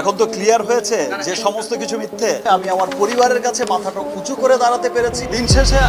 এখন তো ক্লিয়ার হয়েছে যে সমস্ত কিছু মিথ্যে। আমি আমার পরিবারের কাছে মাথাটা উঁচু করে দাঁড়াতে পেরেছি। দিন শেষে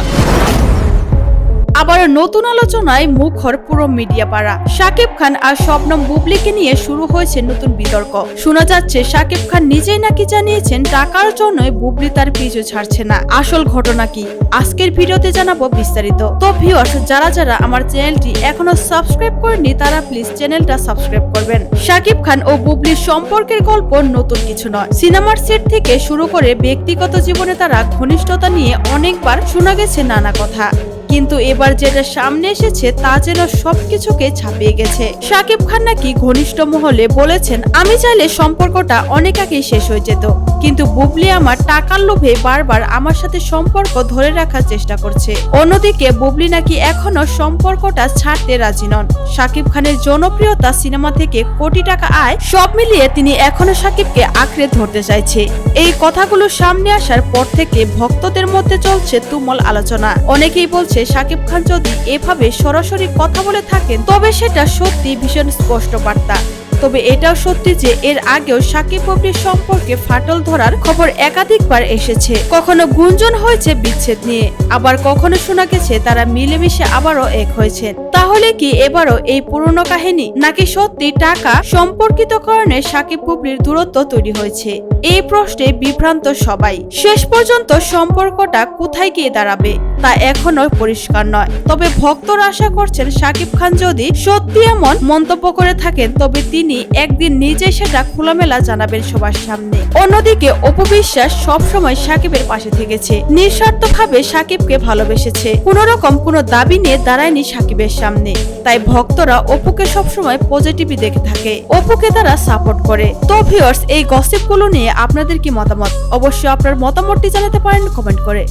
আবার নতুন আলোচনায় মুখর পুরো মিডিয়া পাড়া। শাকিব খান আর শবনম বুবলিকে নিয়ে শুরু হয়েছে নতুন বিতর্ক। শোনা যাচ্ছে, শাকিব খান নিজেই নাকি জানিয়েছেন, টাকার জন্যই বুবলি তার পিছু ছাড়ছে না। আসল ঘটনা কি? আজকের ভিডিওতে জানাব বিস্তারিত। তো ভিউয়ার্স যারা যারা আমার চ্যানেলটি এখনও সাবস্ক্রাইব করেনি তারা প্লিজ চ্যানেলটা সাবস্ক্রাইব করবেন। শাকিব খান ও বুবলির সম্পর্কের গল্প নতুন কিছু নয়। সিনেমার সেট থেকে শুরু করে ব্যক্তিগত জীবনে তারা ঘনিষ্ঠতা নিয়ে অনেকবার শোনা গেছে নানা কথা। কিন্তু এবার যেটা সামনে এসেছে, তা যেন সবকিছুকে ছাপিয়ে গেছে। শাকিব খান নাকি ঘনিষ্ঠ মহলে বলেছেন, আমি চাইলে সম্পর্কটা অনেক আগেই শেষ হয়ে যেত। কিন্তু বুবলি আমার টাকার লোভে বারবার আমার সাথে সম্পর্ক ধরে রাখার চেষ্টা করছে। অন্যদিকে বুবলি নাকি এখনও সম্পর্কটা ছাড়তে রাজি নন। শাকিব খানের জনপ্রিয়তা সিনেমা থেকে কোটি টাকা আয়, সব মিলিয়ে তিনি এখনও শাকিবকে আঁকড়ে ধরতে চাইছে। এই কথাগুলো সামনে আসার পর থেকে ভক্তদের মধ্যে চলছে তুমল আলোচনা। অনেকেই বলছে শাকিব খান যদি এভাবে সরাসরি কথা বলে থাকেন, তবে সেটা সত্যি ভীষণ স্পষ্ট বার্তা। তবে এটাও সত্যি যে এর আগেও সাকিব বুবলির সম্পর্কে ফাটল ধরার খবর একাধিকবার এসেছে। কখনো গুঞ্জন হয়েছে বিচ্ছেদ নিয়ে, আবার কখনো শোনা গেছে তারা মিলেমিশে আবারও এক হয়েছেন। তাহলে কি এবারও এই পুরনো কাহিনী নাকি সত্যি টাকা সম্পর্কিত কারণে সাকিব বুবলির দূরত্ব তৈরি হয়েছে? এই প্রশ্নে বিভ্রান্ত সবাই। শেষ পর্যন্ত সম্পর্কটা কোথায় গিয়ে দাঁড়াবে? তা এখনও পরিষ্কার নয়। তবে ভক্তরা আশা করছেন সাকিব খান যদি সত্যি এমন মন্তব্য করে থাকেন, তবে তিনি একদিন নিজে সেটা খোলামেলা জানাবেন সবার সামনে। অন্যদিকে অপবিশ্বাস সবসময় সাকিবের পাশে থেকেছে। নিঃস্বার্থভাবে সাকিবকে ভালোবেসেছে। কোন রকম কোনো দাবি নিয়ে দাঁড়ায়নি সাকিবের সামনে। তাই ভক্তরা অপুকে সবসময় পজিটিভই দেখে থাকে। অপুকে তারা সাপোর্ট করে। তো ভিউয়ার্স এই গসিপগুলো নিয়ে আপনাদের কি মতামত? অবশ্যই আপনার মতামতটি জানাতে পারেন কমেন্ট করে।